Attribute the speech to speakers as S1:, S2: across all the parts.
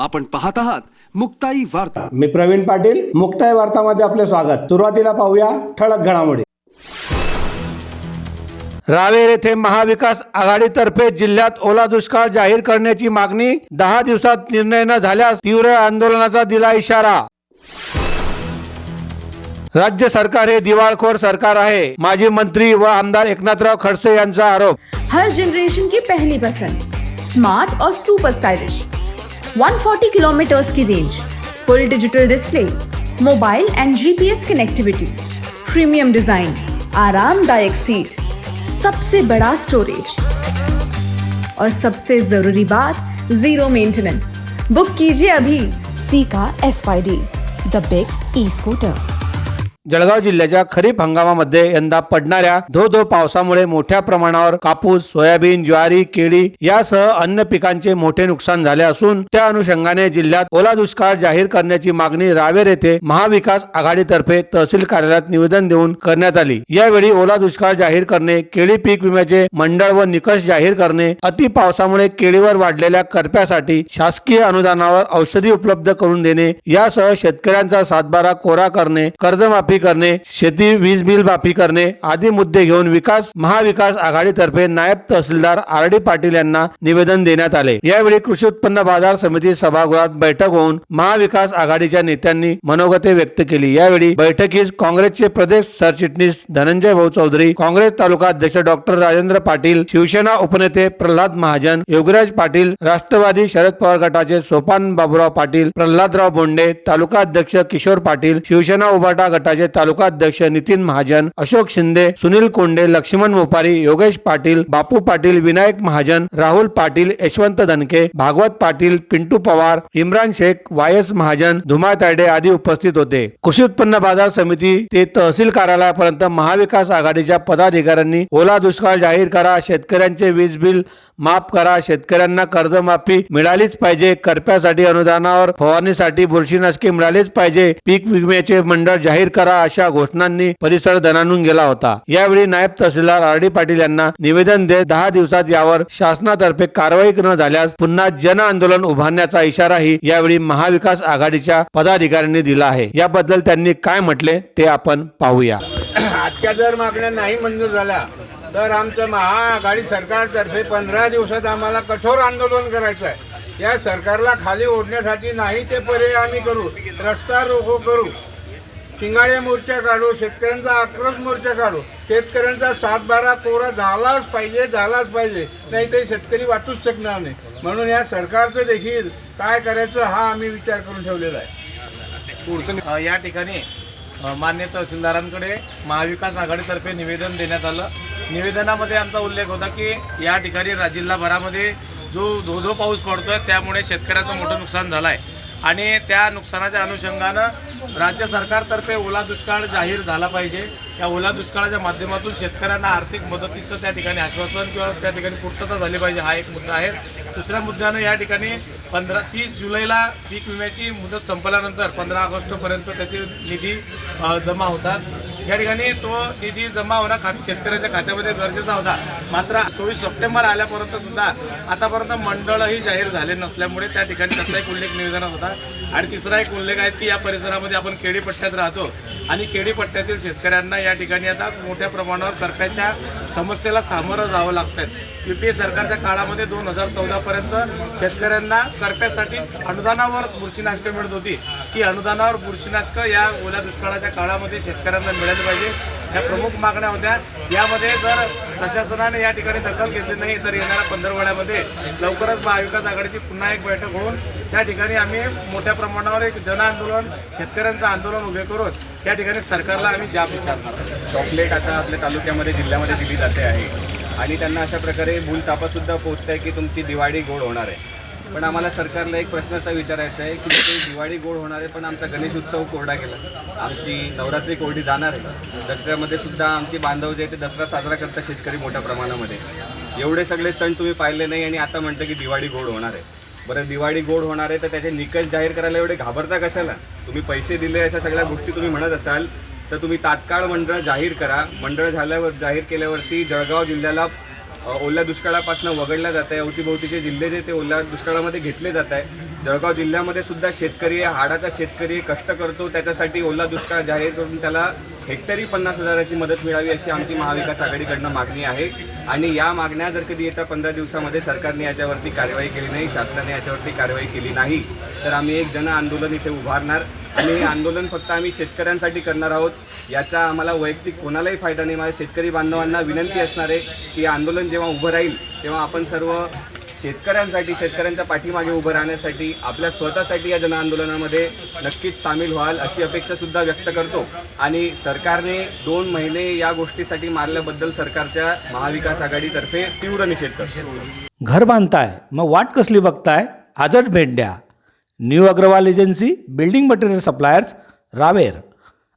S1: आपण पाहत आहात मुक्ताई वार्ता.
S2: मी प्रवीण पाटील मुक्ताय वार्तामध्ये आपले स्वागत. सुरुवातीला पाहूया ठळक घडामोडी. रावेर येथे महाविकास आघाडीतर्फे जिल्ह्यात ओला दुष्काळ जाहीर करण्याची मागणी दहा दिवसात निर्णय न झाल्यास तीव्र आंदोलनाचा दिला इशारा. राज्य सरकार हे दिवाळखोर सरकार आहे माजी मंत्री व आमदार एकनाथराव खडसे यांचा आरोप.
S3: हर जनरेशन की पहली पसंद स्मार्ट और सुपर स्टाइलिश 140 किलोमीटर्स की range full digital display mobile and GPS connectivity premium design आरामदायक सीट सबसे बड़ा स्टोरेज और सबसे जरूरी बात जीरो मेंटेनेंस बुक कीजिए अभी सी का S the big e scooter
S2: Jalgaon जिल्ह्याच्या खरीप हंगामामध्ये यंदा पडणाऱ्या धो धो पावसामुळे मोठ्या प्रमाणावर कापूस सोयाबीन ज्वारी केळी यासह अन्य पिकांचे मोठे नुकसान झाले असून त्या अनुषंगाने जिल्ह्यात ओला दुष्काळ जाहीर करण्याची मागणी रावेर येथे महाविकास आघाडीतर्फे तहसील कार्यालयात निवेदन देऊन करण्यात आली. यावेळी ओला दुष्काळ जाहीर करणे केळी पीक विम्याचे मंडळ व निकष जाहीर करणे अति पावसामुळे केळीवर वाढलेल्या करप्यासाठी शासकीय अनुदानावर औषधी उपलब्ध करून देणे यासह शेतकऱ्यांचा सातबारा कोरा करणे कर्जमाफी माफी करणे शेती वीज बिल माफी करणे आदी मुद्दे घेऊन विकास महाविकास आघाडीतर्फे नायब तहसीलदार आर डी पाटील यांना निवेदन देण्यात आले. यावेळी कृषी उत्पन्न बाजार समिती सभागृहात बैठक होऊन महाविकास आघाडीच्या नेत्यांनी मनोगते व्यक्त केली. यावेळी बैठकीस काँग्रेसचे प्रदेश सरचिटणीस धनंजय भाऊ चौधरी काँग्रेस तालुका अध्यक्ष डॉक्टर राजेंद्र पाटील शिवसेना उपनेते प्रल्हाद महाजन योगराज पाटील राष्ट्रवादी शरद पवार गटाचे सोपान बाबुराव पाटील प्रल्हादराव बोंडे तालुका अध्यक्ष किशोर पाटील शिवसेना उभाटा गटाचे तालुका अध्यक्ष नितीन महाजन अशोक शिंदे सुनील कोंडे लक्ष्मण मोपारी योगेश पाटील बापू पाटील विनायक महाजन राहुल पाटील यशवंत धनके भागवत पाटील पिंटू पवार इम्रान शेख वायस महाजन धुमा तायडे आदी उपस्थित होते. कृषी उत्पन्न बाजार समिती ते तहसील कार्यालयापर्यंत महाविकास आघाडीच्या पदाधिकाऱ्यांनी ओला दुष्काळ जाहीर करा शेतकऱ्यांचे वीज बिल माफ करा शेतकऱ्यांना कर्जमाफी मिळालीच पाहिजे करप्यासाठी अनुदानावर फवारणीसाठी बुरशीनाशके मिळालीच पाहिजे पीक विम्याचे मंडळ जाहीर करा करा अशा घोषणांनी परिसर दणानून गेला होता. यावेळी नायब तहसीलदार आर डी पाटील यांना निवेदन देत दहा दिवसात यावर शासनातर्फे कारवाई न झाल्यास पुन्हा जन आंदोलन उभारण्याचा इशाराही यावेळी महाविकास आघाडीच्या पदाधिकाऱ्यांनी दिला आहे. याबद्दल त्यांनी काय म्हटले ते आपण पाहूया.
S4: आजच्या जर मागण्या नाही मंजूर झाल्या तर आमचं महाआघाडी सरकारतर्फे पंधरा दिवसात आम्हाला कठोर आंदोलन करायचं आहे. या सरकारला खाली ओढण्यासाठी नाही ते पर्याय आम्ही करू रस्ता रोको करू. शिंगाळे मोर्चा काढू शेतकऱ्यांचा आक्रोश मोर्चा काढू. शेतकऱ्यांचा सातबारा कोरा झालाच पाहिजे झालाच पाहिजे. नाही ते शेतकरी वाचूच शकणार नाही. म्हणून या सरकारचं देखील काय करायचं हा आम्ही विचार करून ठेवलेला आहे.
S5: पुढचं या ठिकाणी मान्य तहसीलदारांकडे महाविकास आघाडीतर्फे निवेदन देण्यात आलं. निवेदनामध्ये आमचा उल्लेख होता की या ठिकाणी जिल्हाभरामध्ये जो धो धो पाऊस पडतोय त्यामुळे शेतकऱ्याचं मोठं नुकसान झालं आहे आणि त्या नुकसानाच्या अनुषंगानं राज्य सरकारतर्फे ओला दुष्काळ जाहीर झाला पाहिजे. या ओला दुष्काळाच्या माध्यमातून शेतकऱ्यांना आर्थिक मदतीचं त्या ठिकाणी आश्वासन किंवा त्या ठिकाणी पूर्तता झाली पाहिजे हा एक मुद्दा आहे. दुसऱ्या मुद्द्यानं या ठिकाणी पंधरा तीस जुलैला पीक विम्याची मुदत संपल्यानंतर पंधरा ऑगस्टपर्यंत त्याचे निधी जमा होतात. या ठिकाणी तो निधी जमा होणं खात शेतकऱ्याच्या खात्यामध्ये गरजेचा होता. मात्र चोवीस सप्टेंबर आल्यापर्यंत सुद्धा आतापर्यंत मंडळही जाहीर झाले नसल्यामुळे त्या ठिकाणी त्याचा एक उल्लेख निवेदनात होता. आणि तिसरा एक उल्लेख आहे की या परिसरामध्ये आपण खेडीपट्ट्यात राहतो आणि खेडीपट्ट्यातील शेतकऱ्यांना या ठिकाणी आता मोठ्या प्रमाणावर करप्याच्या समस्येला सामोरं जावं लागतं यू पी ए सरकारच्या काळामध्ये दोन हजार चौदापर्यंत शेतकऱ्यांना करप्यासाठी अनुदानावर बुरशीनाशकं मिळत होती. ती अनुदानावर बुरशीनाशकं या ओल्या दुष्काळाच्या काळामध्ये शेतकऱ्यांना मिळाली पाहिजे या प्रमुख मागण्या होत्या. यामध्ये जर प्रशासनाने या ठिकाणी दखल घेतली नाही तर येणाऱ्या पंधरवड्यामध्ये लवकरच महाविकास आघाडीची पुन्हा एक बैठक होऊन त्या ठिकाणी आम्ही मोठ्या प्रमाणावर एक जन आंदोलन शेतकऱ्यांचं आंदोलन उभे करून या ठिकाणी सरकारला आम्ही जाब विचारणार
S6: चॉकलेट आता आपल्या तालुक्यामध्ये जिल्ह्यामध्ये दिली जाते आहे. आणि त्यांना अशा प्रकारे भूलतापासुद्धा पोचत आहे की तुमची दिवाळी गोड होणार आहे. पण आम्हाला सरकारला एक प्रश्न असा विचारायचा आहे की ते दिवाळी गोड होणार आहे पण आमचा गणेश उत्सव कोरडा गेला. आमची नवरात्री कोरडी जाणार आहे. दसऱ्यामध्ये सुद्धा आमचे बांधव जे आहे ते दसरा साजरा करतात शेतकरी मोठ्या प्रमाणामध्ये. एवढे सगळे सण तुम्ही पाहिले नाही आणि आता म्हणतं की दिवाळी गोड होणार आहे. बरं दिवाळी गोड होणार आहे तर त्याचे निकष जाहीर करायला एवढे घाबरता कशाला? तुम्ही पैसे दिले अशा सगळ्या गोष्टी तुम्ही म्हणत असाल तर तुम्ही तात्काळ मंडळ जाहीर करा. मंडळ झाल्यावर जाहीर केल्यावरती जळगाव जिल्ह्याला ओल्या दुष्काळापासून वगळल्या जात आहे अवतीभोवतीचे जिल्हे जे ते ओल्या दुष्काळामध्ये घेतले जात आहे जळगाव जिल्ह्यामध्ये सुद्धा शेतकरी आहे, हाडाचा शेतकरी कष्ट करतो. त्याच्यासाठी ओला दुष्काळ जाहीर करून त्याला हेक्टरी पन्नास हजाराची मदत मिळावी अशी आमची महाविकास आघाडीकडनं मागणी आहे. आणि या मागण्या जर कधी येत्या पंधरा दिवसामध्ये सरकारने याच्यावरती कारवाई केली नाही शासनाने याच्यावरती कारवाई केली नाही तर आम्ही एक जन आंदोलन इथे उभारणार. आणि आंदोलन फक्त आम्ही शेतकऱ्यांसाठी करणार आहोत. याचा आम्हाला वैयक्तिक कोणालाही फायदा नाही. माझ्या शेतकरी बांधवांना विनंती असणार आहे की आंदोलन जेव्हा उभं राहील तेव्हा आपण सर्व शेतकऱ्यांसाठी शेतकऱ्यांच्या पाठीमागे उभं राहण्यासाठी आपल्या स्वतःसाठी या जनआंदोलनामध्ये नक्कीच सामील व्हाल अशी अपेक्षा सुद्धा व्यक्त करतो. आणि सरकारने दोन महिने या गोष्टीसाठी मारल्याबद्दल सरकारच्या महाविकास आघाडीतर्फे तीव्र निषेध करतो.
S2: घर बांधताय मग वाट कसली बघताय? आजच भेट द्या. New Agrawal agency building material suppliers Raver.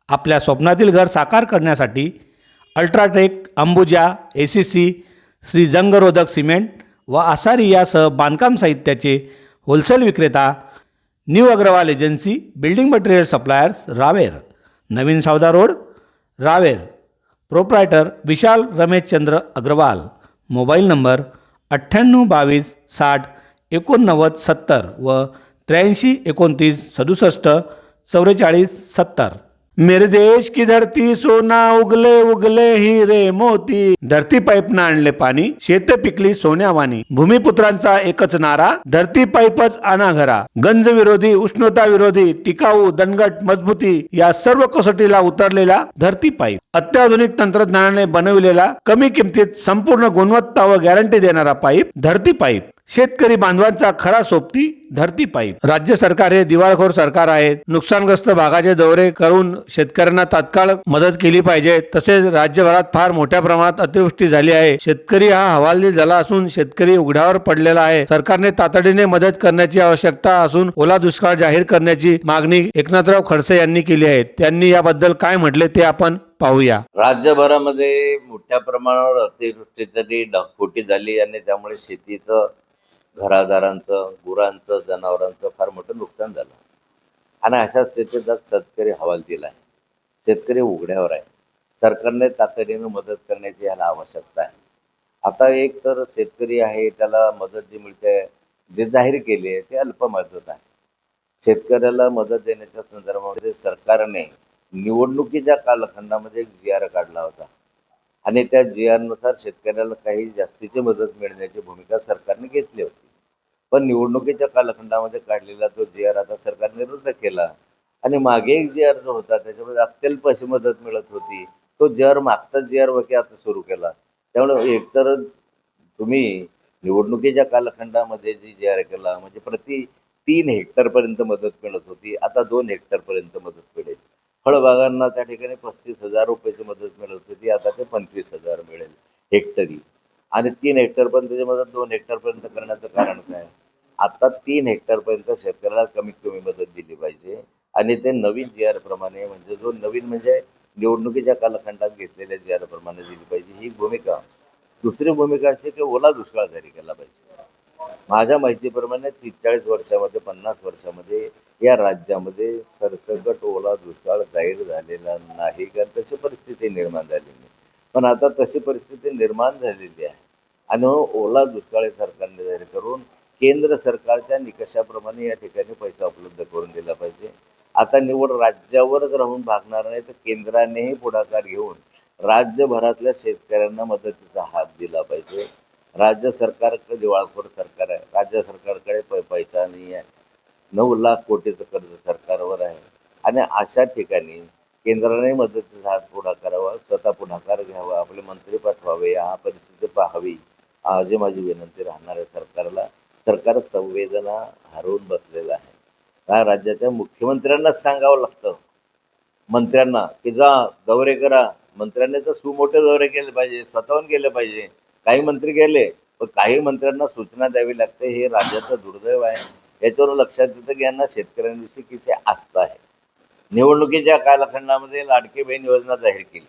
S2: आपल्या स्वप्नातील घर साकार करण्यासाठी UltraTech Ambuja A C C Shree जंगरोधक cement व आसारी यासह बांधकाम साहित्याचे होलसेल विक्रेता new Agrawal agency building material suppliers Raver. नवीन Savda road Raver. Proprietor Vishal Rameshchandra Agrawal. Mobile number अठ्ठ्याण्णव बावीस साठ एकोणनव्वद सत्तर व त्र्याऐंशी एकोणतीस सदुसष्ट चौवेचाळीस सत्तर. मेरे देश की धरती सोना उगले उगले हिरे मोती. धरती पाईपनं आणले पाणी शेत पिकली सोन्यावानी भूमिपुत्रांचा एकच नारा धरती पाईपच आणा घरा गंज विरोधी उष्णता विरोधी टिकाऊ दणगट मजबूती या सर्व कसोटीला उतरलेला धरती पाईप. अत्याधुनिक तंत्रज्ञानाने बनविलेला कमी किमतीत संपूर्ण गुणवत्ता व गॅरंटी देणारा पाईप धरती पाईप. शेतकरी बांधवांचा खरा सोबती धरती पाईप. राज्य सरकार हे दिवाळखोर सरकार आहे. नुकसानग्रस्त भागाचे दौरे करून शेतकऱ्यांना तात्काळ मदत केली पाहिजे. तसेच राज्यभरात फार मोठ्या प्रमाणात अतिवृष्टी झाली आहे. शेतकरी हा हवालदिल झाला असून शेतकरी उघड्यावर पडलेला आहे. सरकारने तातडीने मदत करण्याची आवश्यकता असून ओला दुष्काळ जाहीर करण्याची मागणी एकनाथराव खडसे यांनी केली आहे. त्यांनी याबद्दल काय म्हटले ते आपण पाहूया.
S7: राज्यभरामध्ये मोठ्या प्रमाणावर अतिवृष्टी तरी ढगफुटी झाली आणि त्यामुळे शेतीचं घरादारांचं गुरांचं जनावरांचं फार मोठं नुकसान झालं. आणि अशा स्थितीत आज शेतकरी हवालदिल आहे. शेतकरी उघड्यावर आहे. सरकारने तातडीनं मदत करण्याची याला आवश्यकता आहे. आता एक तर शेतकरी आहे त्याला मदत जी मिळते जे जाहीर केली आहे ते अल्प मदत आहे. शेतकऱ्याला मदत देण्याच्या संदर्भामध्ये सरकारने निवडणुकीच्या कालखंडामध्ये एक जी आर काढला होता. आणि त्या जी नुसार शेतकऱ्याला काही जास्तीची मदत मिळण्याची भूमिका सरकारने घेतली होती. पण निवडणुकीच्या कालखंडामध्ये काढलेला तो जी आर आता सरकारने रद्द केला आणि मागे एक जी आर जो होता त्याच्यामध्ये अत्यल्प अशी मदत मिळत होती. तो जी आर मागचा जी आर वकी आता सुरू केला. त्यामुळे एकतर तुम्ही निवडणुकीच्या कालखंडामध्ये जी जी आर केला म्हणजे प्रति तीन हेक्टरपर्यंत मदत मिळत होती. आता दोन हेक्टरपर्यंत मदत मिळेल. फळबागांना त्या ठिकाणी पस्तीस हजार रुपयाची मदत मिळत होती. आता ते पंचवीस हजार मिळेल हेक्टरी. आणि तीन हेक्टरपर्यंतची मदत दोन हेक्टरपर्यंत करण्याचं कारण काय? आता तीन हेक्टरपर्यंत शेतकऱ्याला कमीत कमी मदत दिली पाहिजे. आणि ते नवीन जी आर प्रमाणे म्हणजे जो नवीन म्हणजे निवडणुकीच्या कालखंडात घेतलेल्या जी आर प्रमाणे दिली पाहिजे. ही भूमिका दुसरी भूमिका अशी की ओला दुष्काळ जारी केला पाहिजे. माझ्या माहितीप्रमाणे तीस चाळीस वर्षामध्ये पन्नास वर्षामध्ये या राज्यामध्ये सरसकट ओला दुष्काळ जाहीर झालेला नाही. कारण तशी परिस्थिती निर्माण झालेली नाही. पण आता तशी परिस्थिती निर्माण झालेली आहे. आणि ओला दुष्काळ हे सरकारने जाहीर करून केंद्र सरकारच्या निकषाप्रमाणे या ठिकाणी पैसा उपलब्ध करून दिला पाहिजे. आता निवड राज्यावरच राहून भागणार नाही तर केंद्रानेही पुढाकार घेऊन राज्यभरातल्या शेतकऱ्यांना मदतीचा हात दिला पाहिजे. राज्य सरकारकडे दिवाळखोर सरकार आहे. राज्य सरकारकडे पै पैसा नाही आहे. नऊ लाख कोटीचं कर्ज सरकारवर आहे. आणि अशा ठिकाणी केंद्राने मदतीचा हात पुढा करावा स्वतः पुढाकार घ्यावा आपले मंत्री पाठवावे हा परिस्थिती पाहावी अशी माझी विनंती राहणार आहे सरकारला. सरकार संवेदना हरवून बसलेलं आहे. या राज्याच्या मुख्यमंत्र्यांनाच सांगावं लागतं. मंत्र्यांना की जा दौरे करा. मंत्र्यांनी तर सुमोठे दौरे केले पाहिजे स्वतःहून केले पाहिजे. काही मंत्री गेले पण काही मंत्र्यांना सूचना द्यावी लागते हे राज्याचं दुर्दैव आहे. याच्यावर लक्षात येतं की यांना शेतकऱ्यांविषयी किती आस्था आहे. निवडणुकीच्या कालखंडामध्ये लाडकी बहीण योजना जाहीर केली.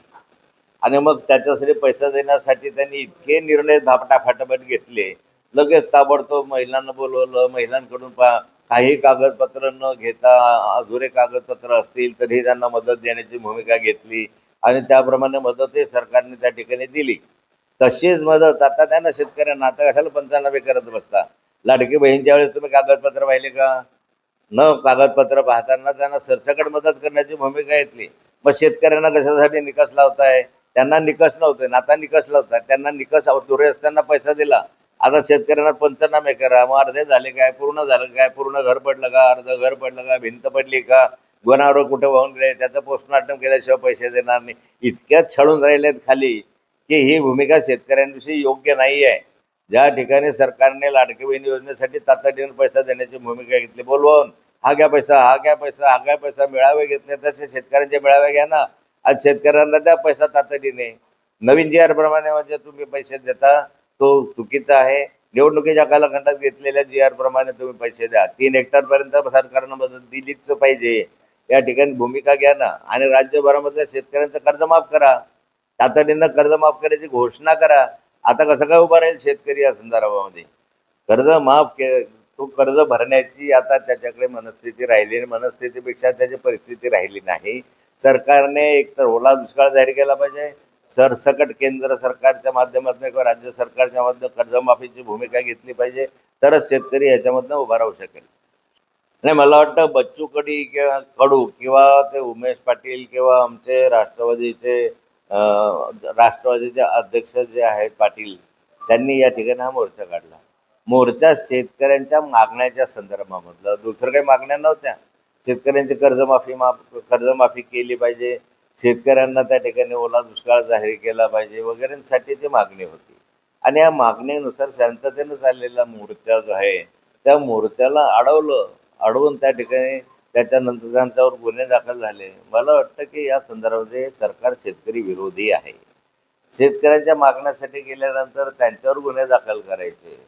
S7: आणि मग त्याच्यासाठी पैसा देण्यासाठी त्यांनी इतके निर्णय धापटा फाटाफट घेतले. लगेच ताबडतोब महिलांना बोलवलं महिलांकडून पा काही कागदपत्र न घेता अधुरे कागदपत्र असतील तरी त्यांना मदत देण्याची भूमिका घेतली. आणि त्याप्रमाणे मदतही सरकारने त्या ठिकाणी दिली. तशीच मदत. आता त्यांना शेतकऱ्यांना आता कशाला पंचनामे करत बसता. लाडकी बहीणच्या वेळेस तुम्ही कागदपत्र पाहिले का? न कागदपत्र पाहताना त्यांना सरसकट मदत करण्याची भूमिका घेतली. मग शेतकऱ्यांना कशासाठी निकष लावताय? त्यांना निकष नव्हते. ना आता निकष लावताय त्यांना निकष दुरे असताना पैसा दिला. आता शेतकऱ्यांना पंचनामे करा. मग अर्धे झाले काय? पूर्ण झालं काय? पूर्ण घर पडलं का? अर्ध घर पडलं का? भिंत पडली का? गुन्हावर कुठं वाहून गेले? त्याचं पोस्टमार्टम केल्याशिवाय पैसे देणार नाही. इतक्याच छळून राहिलेत खाली. की ही भूमिका शेतकऱ्यांविषयी योग्य नाही आहे. ज्या ठिकाणी सरकारने लाडकी बहीण योजनेसाठी तातडीने पैसा देण्याची भूमिका घेतली बोलवून हा घ्या पैसा हा घ्या पैसा हा घ्या पैसा मेळावे घेतले तसे शेतकऱ्यांचे मेळावे घ्या ना. आज शेतकऱ्यांना द्या पैसा तातडीने. नवीन जी आर प्रमाणे म्हणजे तुम्ही पैसे देता तो चुकीचा आहे. निवडणुकीच्या कालखंडात घेतलेल्या जी आर प्रमाणे तुम्ही पैसे द्या. तीन हेक्टर पर्यंत सरकारनं मदत दिलीच पाहिजे. या ठिकाणी भूमिका घ्या ना. आणि राज्यभरामधल्या शेतकऱ्यांचं कर्ज माफ करा. तातडीनं कर्ज माफ करायची घोषणा करा. आता कसं काय उभा राहील शेतकरी या संदर्भामध्ये? कर्ज माफ के तो कर्ज भरण्याची आता त्याच्याकडे मनस्थिती राहिली आणि मनस्थितीपेक्षा त्याची परिस्थिती राहिली नाही. सरकारने एक तर ओला दुष्काळ जाहीर केला पाहिजे. सरसकट केंद्र सरकारच्या माध्यमातून किंवा राज्य सरकारच्या माध्यमातून कर्जमाफीची भूमिका घेतली पाहिजे. तरच शेतकरी याच्यामधनं उभा राहू शकेल. नाही मला वाटतं बच्चू कडी किंवा कडू किंवा ते उमेश पाटील किंवा आमचे राष्ट्रवादीचे राष्ट्रवादीचे अध्यक्ष जे आहेत पाटील त्यांनी या ठिकाणी हा मोर्चा काढला. मोर्चा शेतकऱ्यांच्या मागण्याच्या संदर्भामधला. दुसरं काही मागण्या नव्हत्या. शेतकऱ्यांची कर्जमाफी माफ कर्जमाफी केली पाहिजे. शेतकऱ्यांना त्या ठिकाणी ओला दुष्काळ जाहीर केला पाहिजे वगैरेंसाठीची मागणी होती. आणि या मागणीनुसार शांततेनं चाललेला मोर्चा जो आहे त्या मोर्चाला अडवलं. अडवून त्या ठिकाणी त्याच्यानंतर त्यांच्यावर गुन्हे दाखल झाले. मला वाटतं की या संदर्भामध्ये सरकार शेतकरी विरोधी आहे. शेतकऱ्यांच्या मागण्यासाठी गेल्यानंतर त्यांच्यावर गुन्हे दाखल करायचे.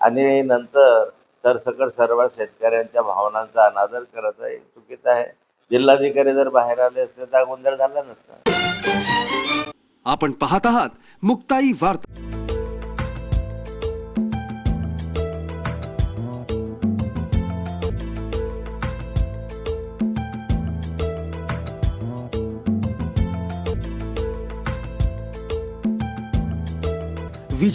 S7: आणि नंतर सरसकट सर्व शेतकऱ्यांच्या भावनांचा अनादर करत आहे चुकीचं आहे. जिल्हाधिकारी जर बाहेर आले असते तर गोंधळ झाला नसता.
S1: आपण पाहत आहात मुक्ताई वार्ता.